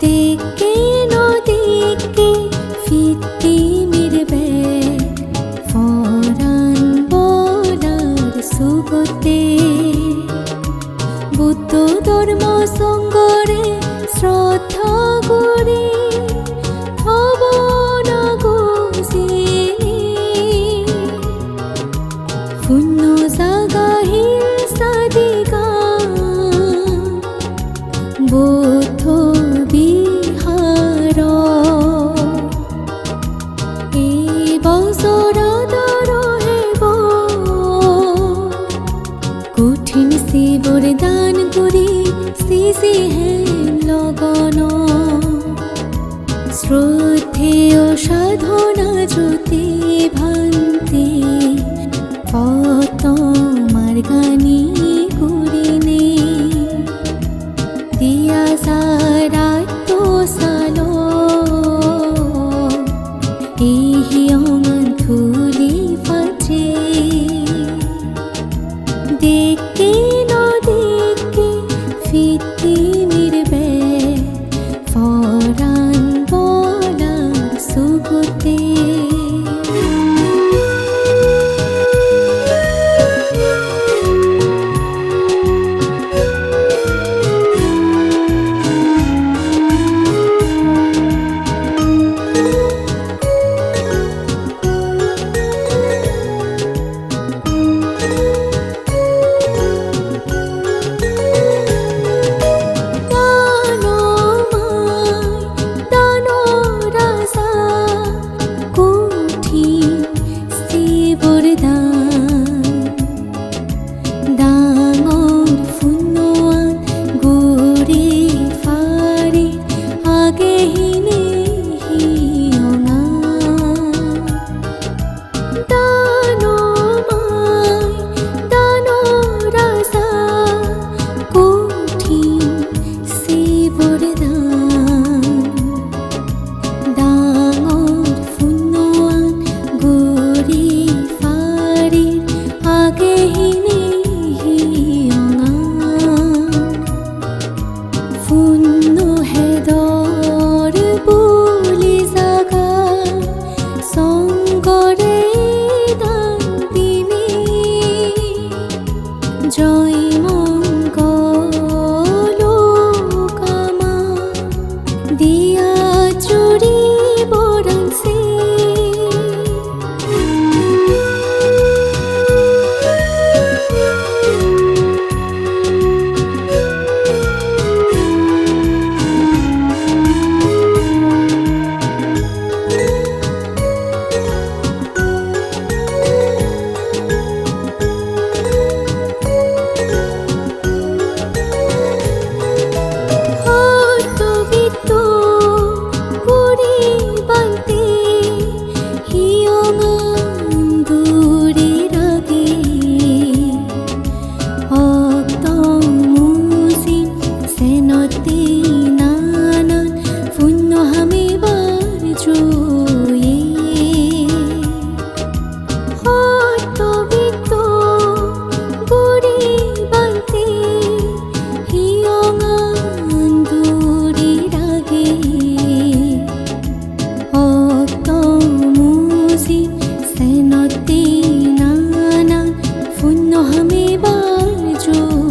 দিকে নদীকে ফিরতে মেরে ব্যাগ ফরান বলার সুগতে বুদ্ধ ধর্ম সঙ্গরে শ্রদ্ধা করে ভবনাগো জিনি শূন্য কঠিন শিবর দান করি সিসি হেন লগন। শ্রদ্ধেয় সাধনা জ্যোতি ভান্তি কত মার্গানী। de নামে বার্য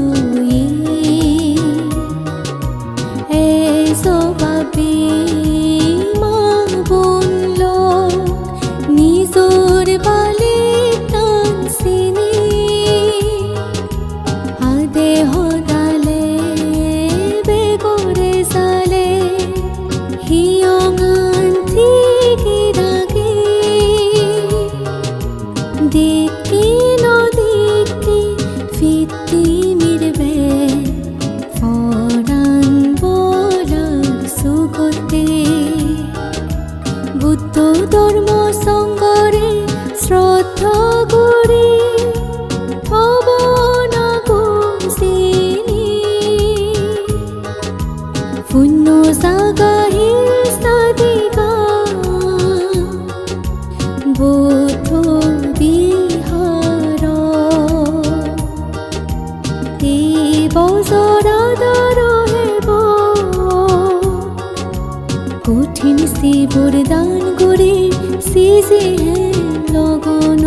লগন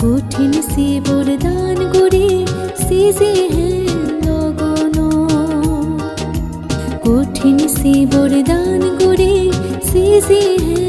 কঠিন শিবর দান করে সিজে কঠিন দান করে সিজে হ্যাঁ